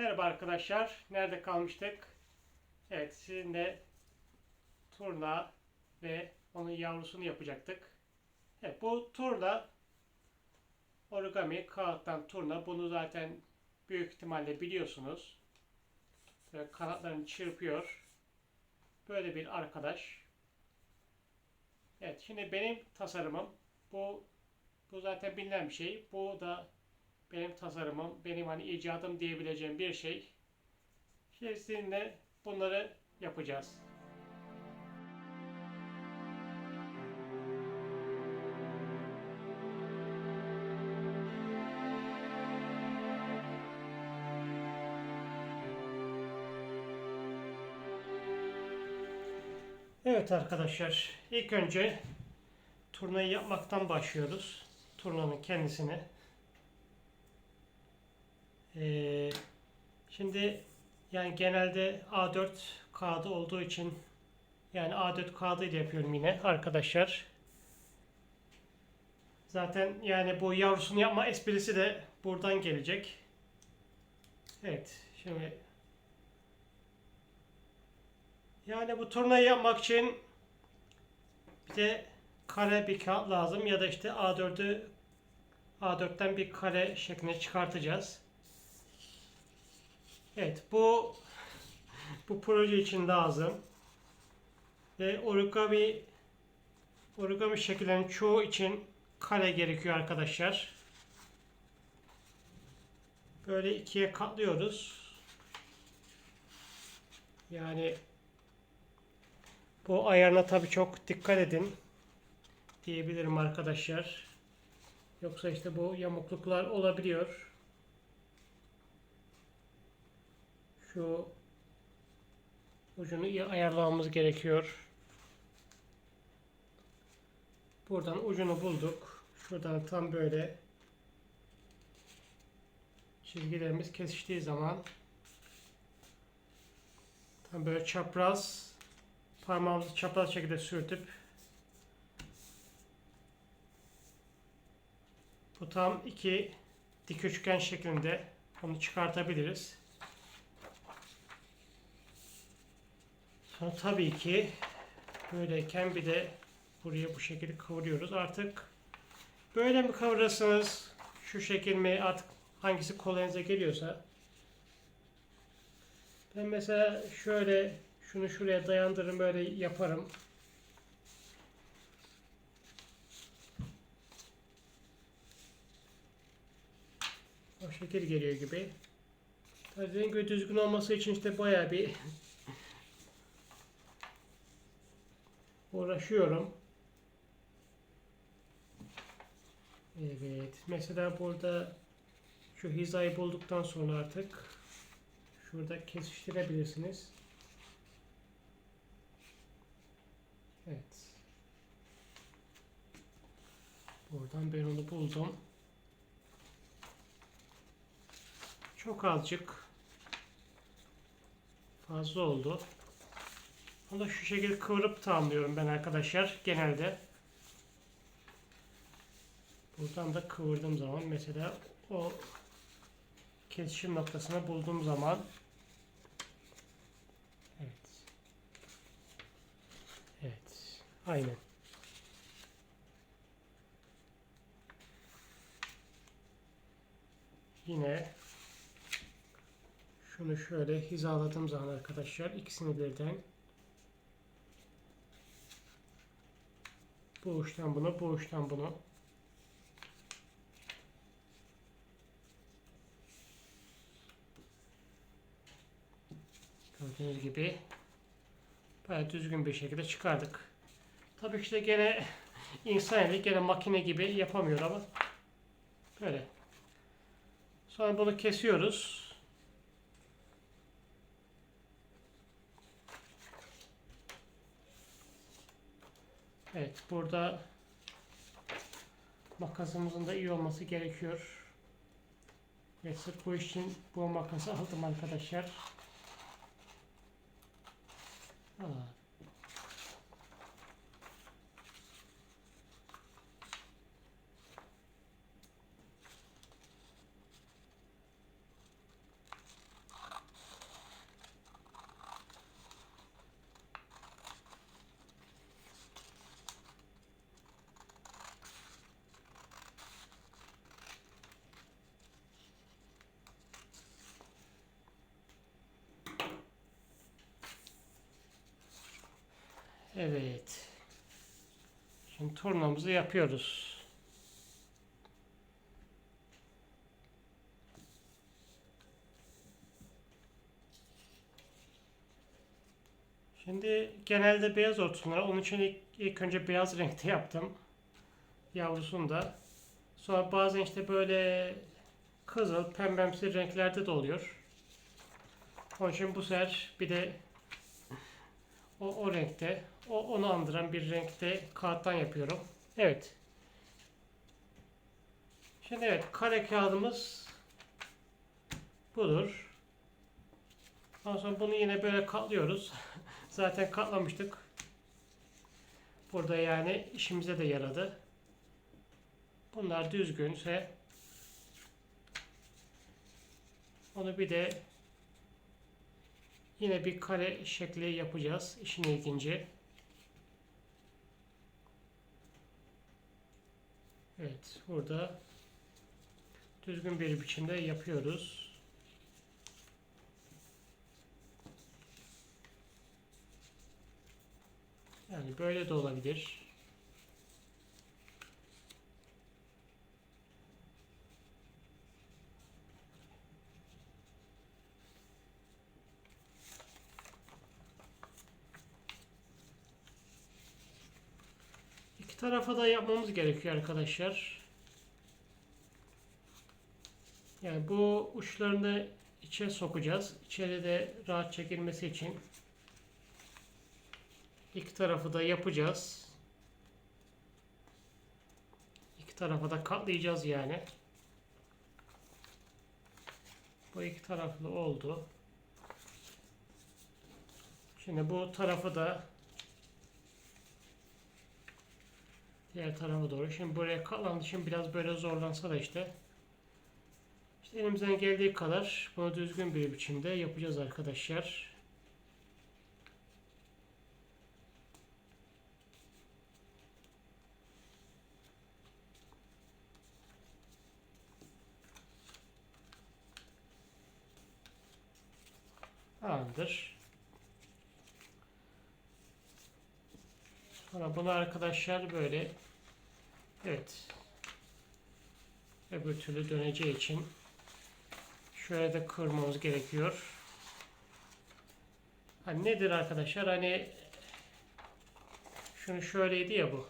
Merhaba arkadaşlar. Nerede kalmıştık? Evet, sizinle turna ve onun yavrusunu yapacaktık. Evet, bu turna origami kağıttan turna. Bunu zaten büyük ihtimalle biliyorsunuz. Böyle kanatlarını çırpıyor. Böyle bir arkadaş. Evet, şimdi benim tasarımım bu bu zaten bilinen bir şey. Bu da benim tasarımım, benim hani icadım diyebileceğim bir şey. Şimdi sizinle bunları yapacağız. Evet arkadaşlar, ilk önce turnayı yapmaktan başlıyoruz. Turnanın kendisini. Ee, şimdi yani genelde A4 kağıdı olduğu için yani A4 kağıdı ile yapıyorum yine arkadaşlar. Zaten yani bu yavrusunu yapma esprisi de buradan gelecek. Evet şimdi yani bu turnayı yapmak için bir de kare bir kağıt lazım ya da işte A4'ü A4'ten bir kare şeklinde çıkartacağız. Evet bu bu proje için lazım. Ve origami origami şekillerinin çoğu için kare gerekiyor arkadaşlar. Böyle ikiye katlıyoruz. Yani bu ayarına tabi çok dikkat edin diyebilirim arkadaşlar. Yoksa işte bu yamukluklar olabiliyor. Şu ucunu iyi ayarlamamız gerekiyor. Buradan ucunu bulduk. Şuradan tam böyle çizgilerimiz kesiştiği zaman tam böyle çapraz parmağımızı çapraz şekilde sürtüp bu tam iki dik üçgen şeklinde onu çıkartabiliriz. Sonra tabii ki böyleyken bir de buraya bu şekilde kıvırıyoruz. Artık böyle mi kıvırırsınız? Şu şekil mi? Artık hangisi kolayınıza geliyorsa. Ben mesela şöyle şunu şuraya dayandırırım böyle yaparım. O şekil geliyor gibi. Tabii gibi düzgün olması için işte bayağı bir uğraşıyorum. Evet. Mesela burada şu hizayı bulduktan sonra artık şurada kesiştirebilirsiniz. Evet. Buradan ben onu buldum. Çok azıcık fazla oldu. Da şu şekilde kıvırıp tamamlıyorum ben arkadaşlar genelde. Buradan da kıvırdığım zaman mesela o kesişim noktasını bulduğum zaman evet evet aynen yine şunu şöyle hizaladığım zaman arkadaşlar ikisini birden bu uçtan bunu bu uçtan bunu Gördüğünüz gibi bayağı düzgün bir şekilde çıkardık. Tabii işte gene insan eli gene makine gibi yapamıyor ama böyle. Sonra bunu kesiyoruz. Evet burada makasımızın da iyi olması gerekiyor. Ve sırf bu için bu makası aldım arkadaşlar. Aa. Evet. Şimdi turnamızı yapıyoruz. Şimdi genelde beyaz olsunlar. Onun için ilk, ilk önce beyaz renkte yaptım. Yavrusunu da. Sonra bazen işte böyle kızıl, pembemsi renklerde de oluyor. Onun için bu sefer bir de o, o renkte, o, onu andıran bir renkte kağıttan yapıyorum. Evet. Şimdi evet, kare kağıdımız budur. Ondan sonra bunu yine böyle katlıyoruz. Zaten katlamıştık. Burada yani işimize de yaradı. Bunlar düzgünse onu bir de yine bir kare şekli yapacağız. İşin ilginci. Evet, burada düzgün bir biçimde yapıyoruz. Yani böyle de olabilir. İki tarafa da yapmamız gerekiyor arkadaşlar. Yani bu uçlarını içe sokacağız. İçeri de rahat çekilmesi için İki tarafı da yapacağız. İki tarafa da katlayacağız yani. Bu iki taraflı oldu. Şimdi bu tarafı da diğer tarafa doğru. Şimdi buraya katlandı. Şimdi biraz böyle zorlansa da işte işte elimizden geldiği kadar bunu düzgün bir biçimde yapacağız arkadaşlar. Tamamdır. Bunu arkadaşlar böyle evet öbür türlü döneceği için şöyle de kırmamız gerekiyor. Hani nedir arkadaşlar? Hani şunu şöyleydi ya bu.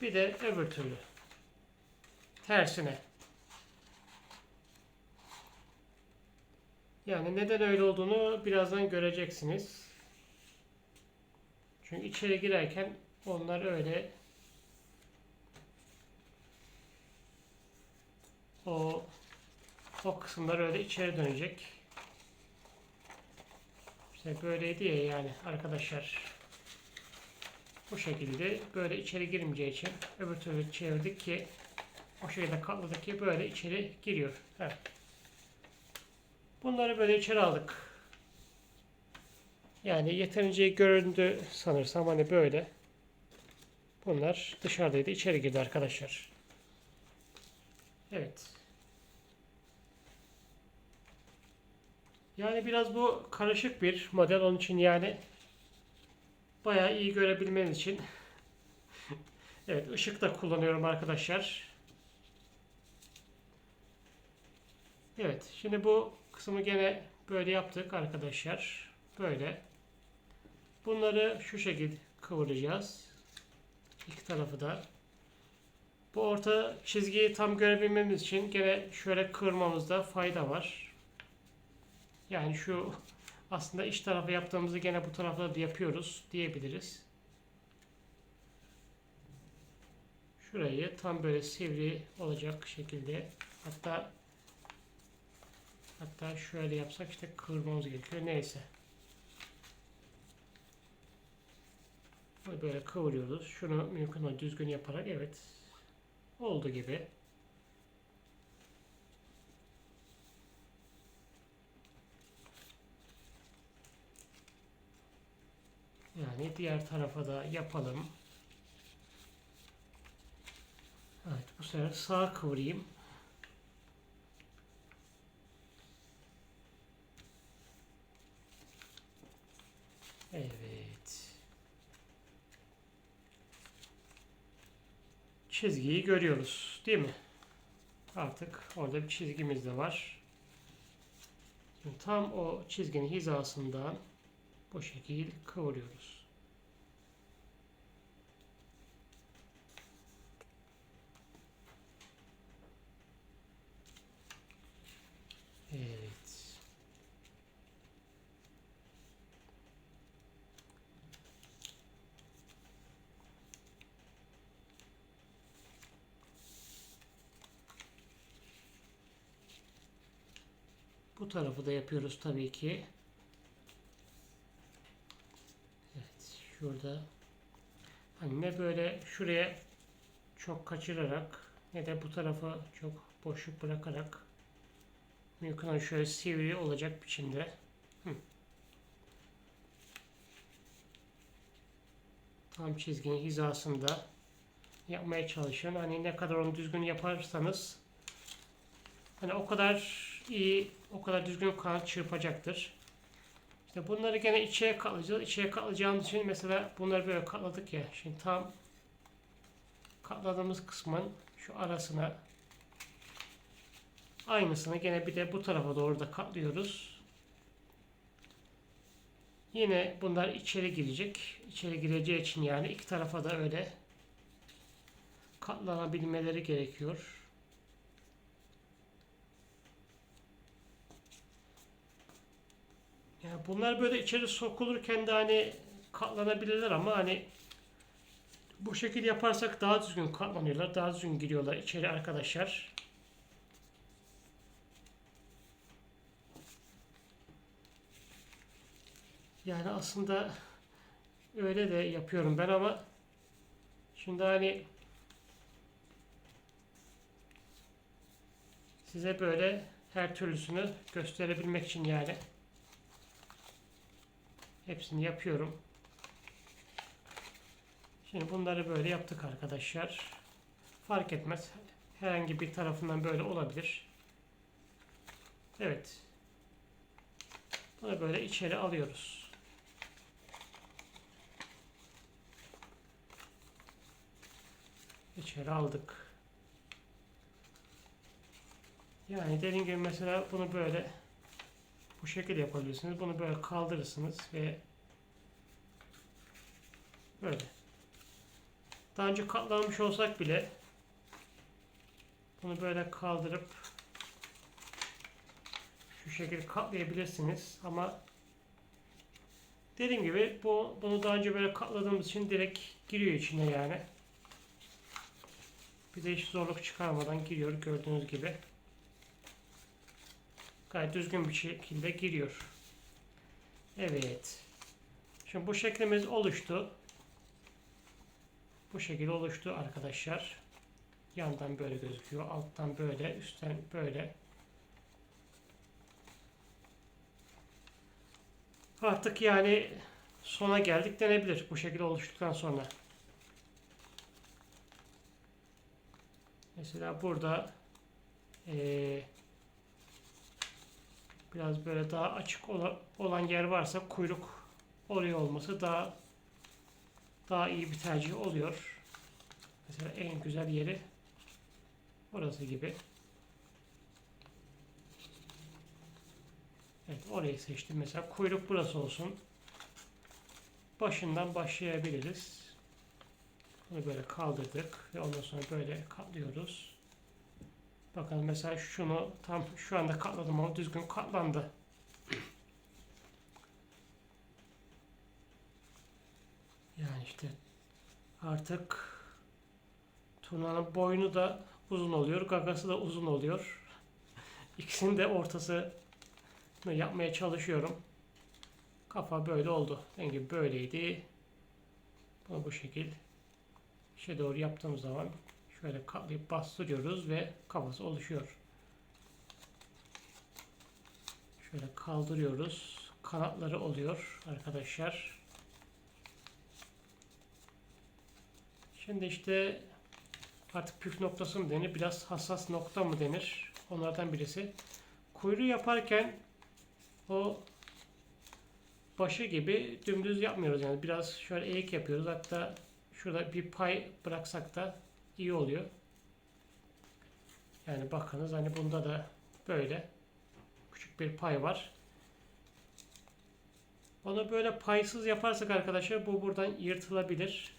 Bir de öbür türlü. Tersine. Yani neden öyle olduğunu birazdan göreceksiniz. Çünkü içeri girerken onlar öyle o o kısımlar öyle içeri dönecek. İşte böyleydi ya yani arkadaşlar. Bu şekilde böyle içeri girmeyeceği için öbür türlü çevirdik ki o şekilde katladık ki böyle içeri giriyor. Evet. Bunları böyle içeri aldık. Yani yeterince göründü sanırsam hani böyle. Bunlar dışarıdaydı. içeri girdi arkadaşlar. Evet. Yani biraz bu karışık bir model. Onun için yani bayağı iyi görebilmeniz için evet ışık da kullanıyorum arkadaşlar. Evet. Şimdi bu kısmı gene böyle yaptık arkadaşlar. Böyle. Bunları şu şekilde kıvıracağız. İki tarafı da. Bu orta çizgiyi tam görebilmemiz için gene şöyle kırmamızda fayda var. Yani şu aslında iç tarafı yaptığımızı gene bu tarafta da yapıyoruz diyebiliriz. Şurayı tam böyle sivri olacak şekilde hatta Hatta şöyle yapsak işte kırmamız gerekiyor. Neyse. Böyle kıvırıyoruz. Şunu mümkün olan düzgün yaparak evet oldu gibi. Yani diğer tarafa da yapalım. Evet bu sefer sağ kıvırayım. Evet. Çizgiyi görüyoruz. Değil mi? Artık orada bir çizgimiz de var. Şimdi tam o çizginin hizasından bu şekil kıvırıyoruz. Evet. Bu tarafı da yapıyoruz tabii ki. Evet, şurada hani ne böyle şuraya çok kaçırarak ne de bu tarafa çok boşluk bırakarak mümkün şöyle sivri olacak biçimde Hı. tam çizginin hizasında yapmaya çalışın. Hani ne kadar onu düzgün yaparsanız hani o kadar iyi, o kadar düzgün kanat çırpacaktır. İşte bunları gene içeri katlayacağız. İçeri katlayacağımız için mesela bunları böyle katladık ya. Şimdi tam katladığımız kısmın şu arasına aynısını gene bir de bu tarafa doğru da katlıyoruz. Yine bunlar içeri girecek. İçeri gireceği için yani iki tarafa da öyle katlanabilmeleri gerekiyor. Yani bunlar böyle içeri sokulurken de hani katlanabilirler ama hani bu şekilde yaparsak daha düzgün katlanıyorlar. Daha düzgün giriyorlar içeri arkadaşlar. Yani aslında öyle de yapıyorum ben ama şimdi hani size böyle her türlüsünü gösterebilmek için yani hepsini yapıyorum. Şimdi bunları böyle yaptık arkadaşlar. Fark etmez. Herhangi bir tarafından böyle olabilir. Evet. Bunu böyle içeri alıyoruz. İçeri aldık. Yani dediğim gibi mesela bunu böyle bu şekilde yapabilirsiniz. Bunu böyle kaldırırsınız ve böyle. Daha önce katlanmış olsak bile bunu böyle kaldırıp şu şekilde katlayabilirsiniz ama dediğim gibi bu bunu daha önce böyle katladığımız için direkt giriyor içine yani. Bir de hiç zorluk çıkarmadan giriyor gördüğünüz gibi. Gayet düzgün bir şekilde giriyor. Evet. Şimdi bu şeklimiz oluştu. Bu şekilde oluştu arkadaşlar. Yandan böyle gözüküyor. Alttan böyle. Üstten böyle. Artık yani sona geldik denebilir. Bu şekilde oluştuktan sonra. Mesela burada eee biraz böyle daha açık olan yer varsa kuyruk oluyor olması daha daha iyi bir tercih oluyor. Mesela en güzel yeri orası gibi. Evet orayı seçtim. Mesela kuyruk burası olsun. Başından başlayabiliriz. Bunu böyle kaldırdık ve ondan sonra böyle katlıyoruz. Bakın mesela şunu tam şu anda katladım ama düzgün katlandı. Yani işte artık turnanın boynu da uzun oluyor, gagası da uzun oluyor. İkisinin de ortası yapmaya çalışıyorum. Kafa böyle oldu. Dediğim böyleydi. Bunu bu şekil işe doğru yaptığımız zaman Şöyle katlayıp bastırıyoruz ve kafası oluşuyor. Şöyle kaldırıyoruz. Kanatları oluyor arkadaşlar. Şimdi işte artık püf noktası mı denir? Biraz hassas nokta mı denir? Onlardan birisi. Kuyruğu yaparken o başı gibi dümdüz yapmıyoruz yani biraz şöyle eğik yapıyoruz hatta şurada bir pay bıraksak da iyi oluyor. Yani bakınız hani bunda da böyle küçük bir pay var. Onu böyle paysız yaparsak arkadaşlar bu buradan yırtılabilir.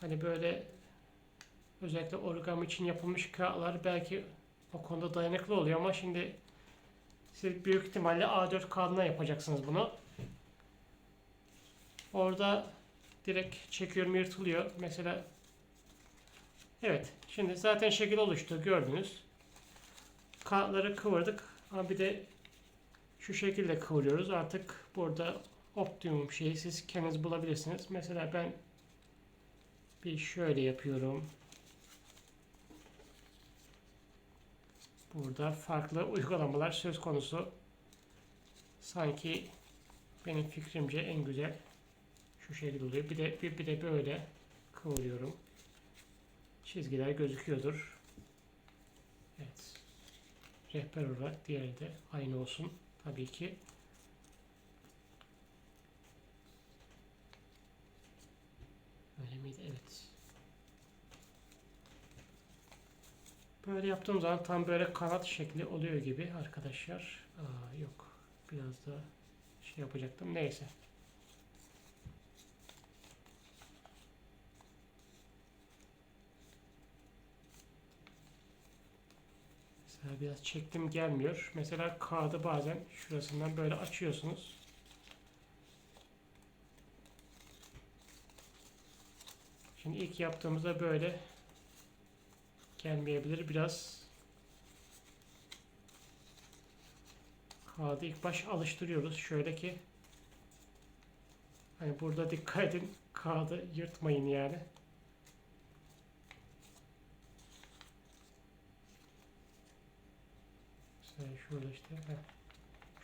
Hani böyle özellikle origami için yapılmış kağıtlar belki o konuda dayanıklı oluyor ama şimdi siz büyük ihtimalle A4 kağıdına yapacaksınız bunu. Orada direkt çekiyorum yırtılıyor. Mesela evet şimdi zaten şekil oluştu gördünüz. Kağıtları kıvırdık ama bir de şu şekilde kıvırıyoruz. Artık burada optimum şeyi siz kendiniz bulabilirsiniz. Mesela ben bir şöyle yapıyorum. Burada farklı uygulamalar söz konusu. Sanki benim fikrimce en güzel şu şekilde oluyor. Bir de bir, bir de böyle kıvırıyorum. Çizgiler gözüküyordur. Evet. Rehber olarak diğeri de aynı olsun. Tabii ki. Öyle miydi? Evet. Böyle yaptığım zaman tam böyle kanat şekli oluyor gibi arkadaşlar. Aa, yok. Biraz da şey yapacaktım. Neyse. Mesela biraz çektim gelmiyor. Mesela kağıdı bazen şurasından böyle açıyorsunuz. Şimdi ilk yaptığımızda böyle gelmeyebilir. Biraz kağıdı ilk baş alıştırıyoruz. Şöyle ki hani burada dikkat edin kağıdı yırtmayın yani. Şurada işte heh.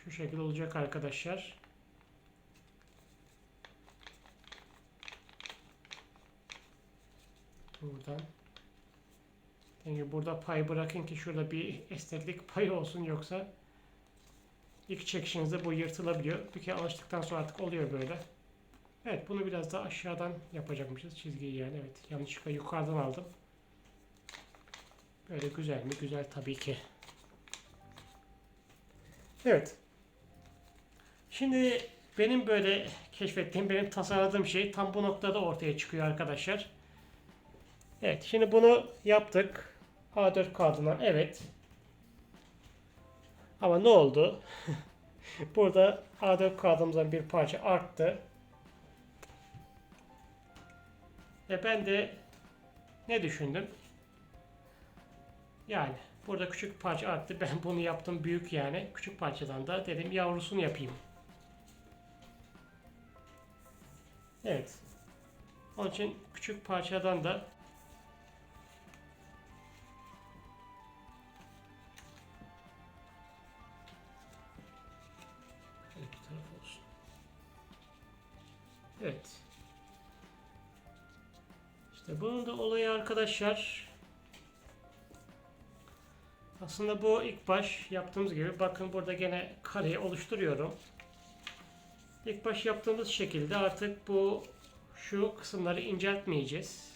şu şekilde olacak arkadaşlar. Buradan yani burada pay bırakın ki şurada bir esneklik payı olsun yoksa ilk çekişinizde bu yırtılabiliyor. Bir kere alıştıktan sonra artık oluyor böyle. Evet bunu biraz daha aşağıdan yapacakmışız çizgiyi yani evet yanlışlıkla yukarıdan aldım. Böyle güzel mi? Güzel tabii ki. Evet. Şimdi benim böyle keşfettiğim, benim tasarladığım şey tam bu noktada ortaya çıkıyor arkadaşlar. Evet, şimdi bunu yaptık. A4 kağıdından evet. Ama ne oldu? Burada A4 kağıdımızdan bir parça arttı. Ve ben de ne düşündüm? Yani burada küçük parça arttı. Ben bunu yaptım büyük yani. Küçük parçadan da dedim yavrusunu yapayım. Evet. Onun için küçük parçadan da. Evet. İşte bunun da olayı arkadaşlar aslında bu ilk baş yaptığımız gibi bakın burada gene kareyi oluşturuyorum. İlk baş yaptığımız şekilde artık bu şu kısımları inceltmeyeceğiz.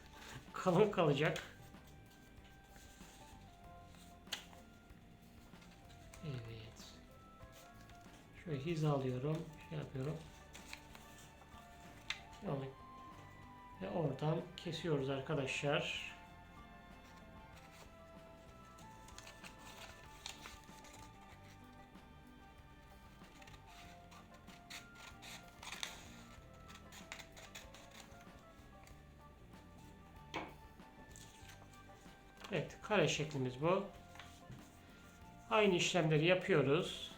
Kalın kalacak. Evet. Şöyle hizalıyorum. Şey yapıyorum. Yani oradan kesiyoruz arkadaşlar. Kare şeklimiz bu. Aynı işlemleri yapıyoruz.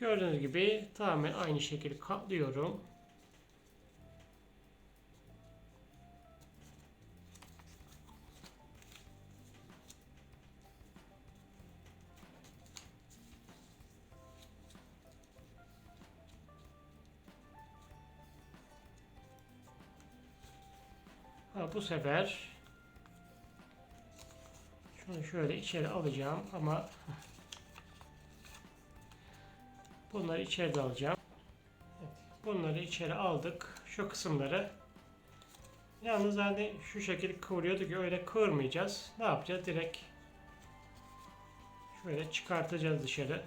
Gördüğünüz gibi tamamen aynı şekilde katlıyorum. Bu sefer şunu şöyle içeri alacağım ama Bunları içeri alacağım. Bunları içeri aldık. Şu kısımları. Yalnız hani şu şekilde kıvırıyorduk ki öyle kıvırmayacağız. Ne yapacağız? Direkt şöyle çıkartacağız dışarı.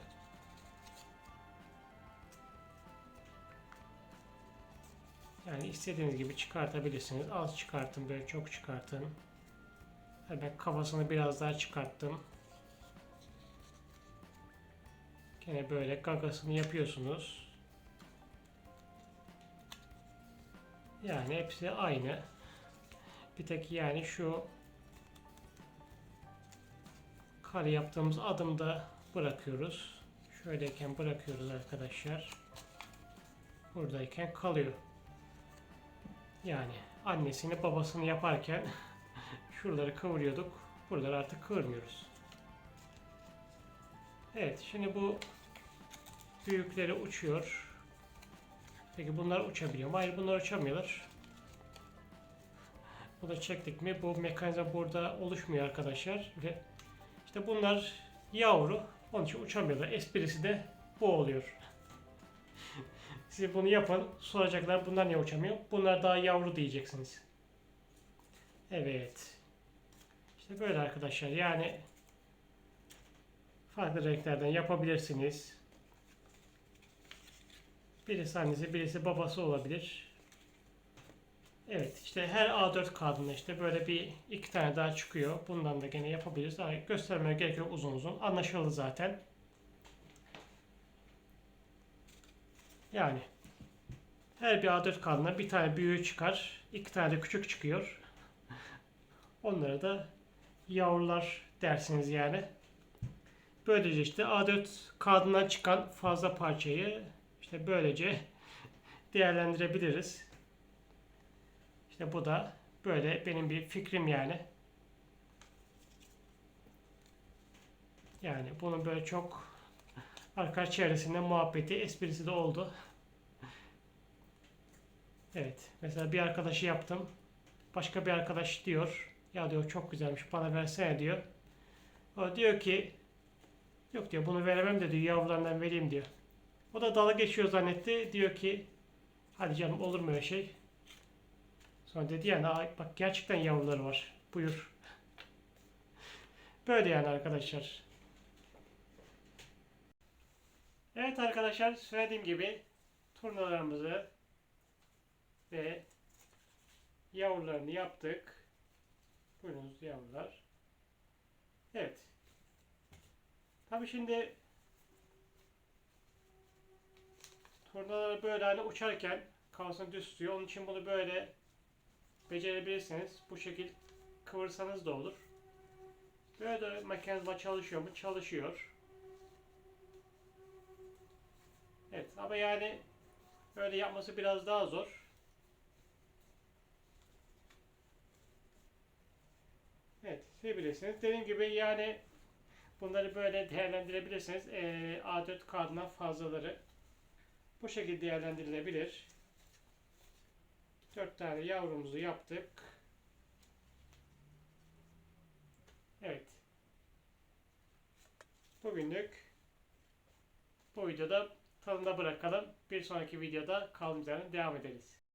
Yani istediğiniz gibi çıkartabilirsiniz. Az çıkartın, böyle çok çıkartın. Ben kafasını biraz daha çıkarttım. Gene böyle gagasını yapıyorsunuz. Yani hepsi aynı. Bir tek yani şu kare yaptığımız adımda bırakıyoruz. Şöyleyken bırakıyoruz arkadaşlar. Buradayken kalıyor. Yani annesini babasını yaparken şuraları kıvırıyorduk. Buraları artık kıvırmıyoruz. Evet şimdi bu büyükleri uçuyor. Peki bunlar uçabiliyor mu? Hayır bunlar uçamıyorlar. Bunu çektik mi bu mekanizma burada oluşmuyor arkadaşlar. Ve işte bunlar yavru. Onun için uçamıyorlar. Esprisi de bu oluyor. Siz bunu yapın. Soracaklar bunlar niye uçamıyor? Bunlar daha yavru diyeceksiniz. Evet. İşte böyle arkadaşlar. Yani farklı renklerden yapabilirsiniz. Birisi annesi, birisi babası olabilir. Evet, işte her A4 kağıdında işte böyle bir iki tane daha çıkıyor. Bundan da gene yapabiliriz. Daha göstermeye gerek yok uzun uzun. Anlaşıldı zaten. Yani her bir A4 kağıdına bir tane büyüğü çıkar. iki tane de küçük çıkıyor. Onları da yavrular dersiniz yani. Böylece işte A4 kağıdından çıkan fazla parçayı işte böylece değerlendirebiliriz. İşte bu da böyle benim bir fikrim yani. Yani bunun böyle çok arkadaş çevresinde muhabbeti, esprisi de oldu. Evet. Mesela bir arkadaşı yaptım. Başka bir arkadaş diyor. Ya diyor çok güzelmiş bana versene diyor. O diyor ki yok diyor bunu veremem de diyor yavrularından vereyim diyor. O da dala geçiyor zannetti. Diyor ki hadi canım olur mu öyle şey. Sonra dedi yani "Aa, bak gerçekten yavruları var. Buyur. Böyle yani arkadaşlar. Evet arkadaşlar söylediğim gibi turnalarımızı ve yavrularını yaptık. Buyurunuz yavrular. Evet. Tabi şimdi turnalar böyle hani uçarken kafasını düz tutuyor. Onun için bunu böyle becerebilirsiniz. Bu şekil kıvırsanız da olur. Böyle de mekanizma çalışıyor mu? Çalışıyor. Evet ama yani böyle yapması biraz daha zor. Evet, şey bilirsiniz. Dediğim gibi yani bunları böyle değerlendirebilirsiniz. Ee, A4 kağıdından fazlaları bu şekilde değerlendirilebilir. 4 tane yavrumuzu yaptık. Evet. Bugünlük bu videoda tadında bırakalım. Bir sonraki videoda kaldığımız devam ederiz.